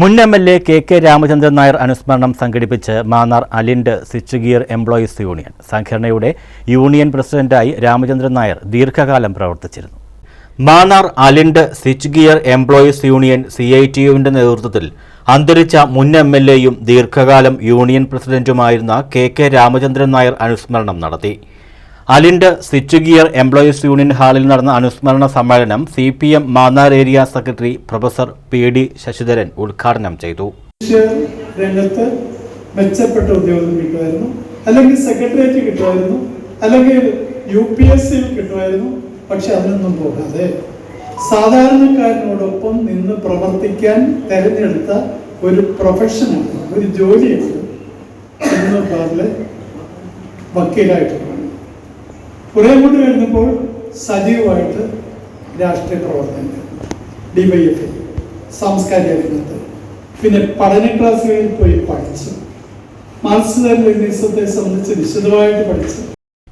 മുൻ M L A K K Ramachandran Nair അനുസ്മരണം സംഘടിപ്പിച്ച് Mannar Alind switch gear employees union. സംഘടനയുടെ union പ്രസിഡന്റായി രാമചന്ദ്രൻ നായർ ദീർഘകാലം പ്രവർത്തിച്ചിരുന്നു. Mannar Alind switch gear employees union C I T യുവിന്റെ നേതൃത്വത്തിൽ അന്തരിച്ച മുൻ എം എൽ എയും ദീർഘകാലം യൂണിയൻ പ്രസിഡന്റുമായിരുന്ന കെ കെ രാമചന്ദ്രൻ നായർ അനുസ്മരണം നടത്തി. Alind switch gear employees union ഹാളിൽ നടന്ന അനുസ്മരണ സമ്മേളനം C P M Mannar area secretary professor P D Sasidharan ഉദ്ഘാടനം ചെയ്തു. രംഗത്ത് മെച്ചപ്പെട്ട ഉദ്യോഗം കിട്ടുമായിരുന്നു. അല്ലെങ്കിൽ സെക്രട്ടേറിയറ്റ് കിട്ടുമായിരുന്നു. അല്ലെങ്കിൽ യു പി എസ് സിയിൽ കിട്ടുമായിരുന്നു. പക്ഷെ അതിനൊന്നും പോകാതെ സാധാരണക്കാരനോടൊപ്പം നിന്ന് പ്രവർത്തിക്കാൻ തെരഞ്ഞെടുത്ത ഒരു പ്രൊഫഷനാണ് ഒരു ജോലിയാണ് ഇന്ന് പാറിൽ വക്കീലായിട്ടുള്ളത്. കുറെ കൊണ്ട് കഴിഞ്ഞപ്പോൾ സജീവമായിട്ട് രാഷ്ട്രീയ പ്രവർത്തനങ്ങൾ ഡി വൈ എഫ് സാംസ്കാരിക രംഗത്ത്. പിന്നെ പഠന ക്ലാസ്സുകളിൽ പോയി പഠിച്ചു. മാർക്സിത സംബന്ധിച്ച് വിശദമായിട്ട് പഠിച്ചു.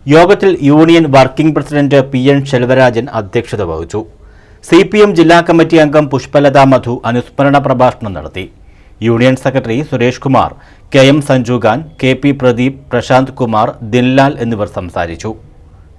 യോഗത്തിൽ union working president P N Selvarajan അധ്യക്ഷത വഹിച്ചു. സി പി എം ജില്ലാ കമ്മിറ്റി അംഗം പുഷ്പലത മധു അനുസ്മരണ പ്രഭാഷണം നടത്തി. Union secretary Suresh Kumar K M Sanjukhan K P Pradeep Prashanth Kumar Dinlal എന്നിവർ സംസാരിച്ചു.